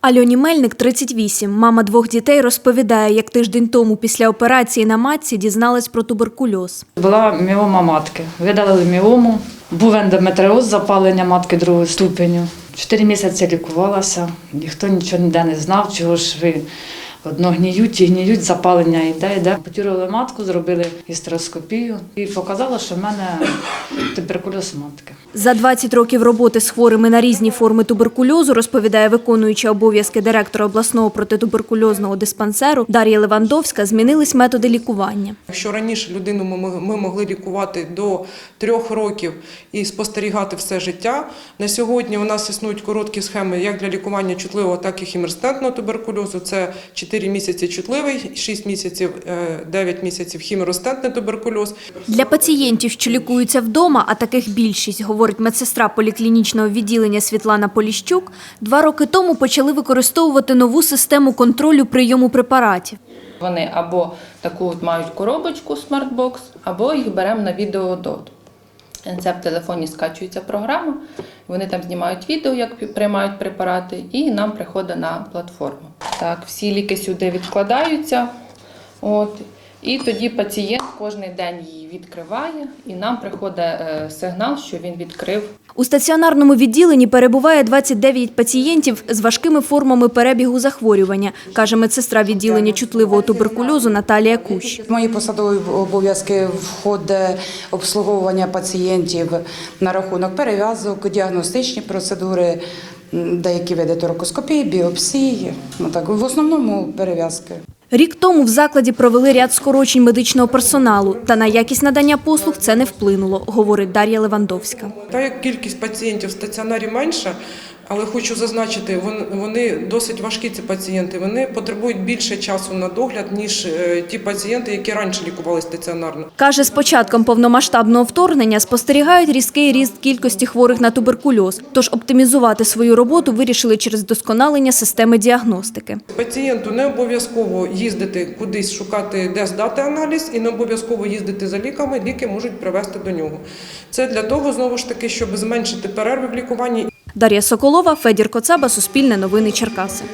Альоні Мельник 38. Мама двох дітей розповідає, як тиждень тому після операції на матці дізналась про туберкульоз. Була міома матки. Видалили міому, був ендометриоз, запалення матки другого ступеню. Чотири місяці лікувалася, ніхто нічого ніде не знав, чого ж ви одно гніють і гніють, запалення йде, йде. Потюрили матку, зробили гістероскопію і показала, що в мене туберкульоз матки. За 20 років роботи з хворими на різні форми туберкульозу, розповідає виконуюча обов'язки директора обласного протитуберкульозного диспансеру Дар'я Левандовська, змінились методи лікування. Якщо раніше людину ми ми могли лікувати до трьох років і спостерігати все життя, на сьогодні у нас існують короткі схеми як для лікування чутливого, так і хімерстентного туберкульозу. Це 4 місяці чутливий, 6 місяців, е, 9 місяців хімеростентний туберкульоз. Для пацієнтів, що лікуються вдома, а таких більшість, говорить медсестра поліклінічного відділення Світлана Поліщук, два роки тому почали використовувати нову систему контролю прийому препаратів. Вони або таку от мають коробочку Smartbox, або їх беремо на відеодот. Це в телефоні скачується програма, вони там знімають відео, як приймають препарати, і нам приходить на платформу. Так, всі ліки сюди відкладаються. От, і тоді пацієнт кожен день її відкриває, і нам приходить е, сигнал, що він відкрив У стаціонарному відділенні перебуває 29 пацієнтів з важкими формами перебігу захворювання, каже медсестра відділення чутливого туберкульозу Наталія Кущ. В мої посадові обов'язки входить обслуговування пацієнтів на рахунок перев'язок, діагностичні процедури, деякі види торакоскопії, біопсії. Ну так в основному перев'язки. Рік тому в закладі провели ряд скорочень медичного персоналу, та на якість надання послуг це не вплинуло, говорить Дар'я Левандовська. Та як кількість пацієнтів в стаціонарі менша, але хочу зазначити, вони досить важкі ці пацієнти. Вони потребують більше часу на догляд, ніж е, ті пацієнти, які раніше лікували стаціонарно. Каже, з початком повномасштабного вторгнення спостерігають різкий ріст кількості хворих на туберкульоз, тож оптимізувати свою роботу вирішили через досконалення системи діагностики. Пацієнту не обов'язково їздити кудись шукати, де здати аналіз, і не обов'язково їздити за ліками. Ліки можуть привести до нього. Це для того, знову ж таки, щоб зменшити перерви в лікуванні Дар'я Соколова, Федір Коцаба, Суспільне новини Черкаси.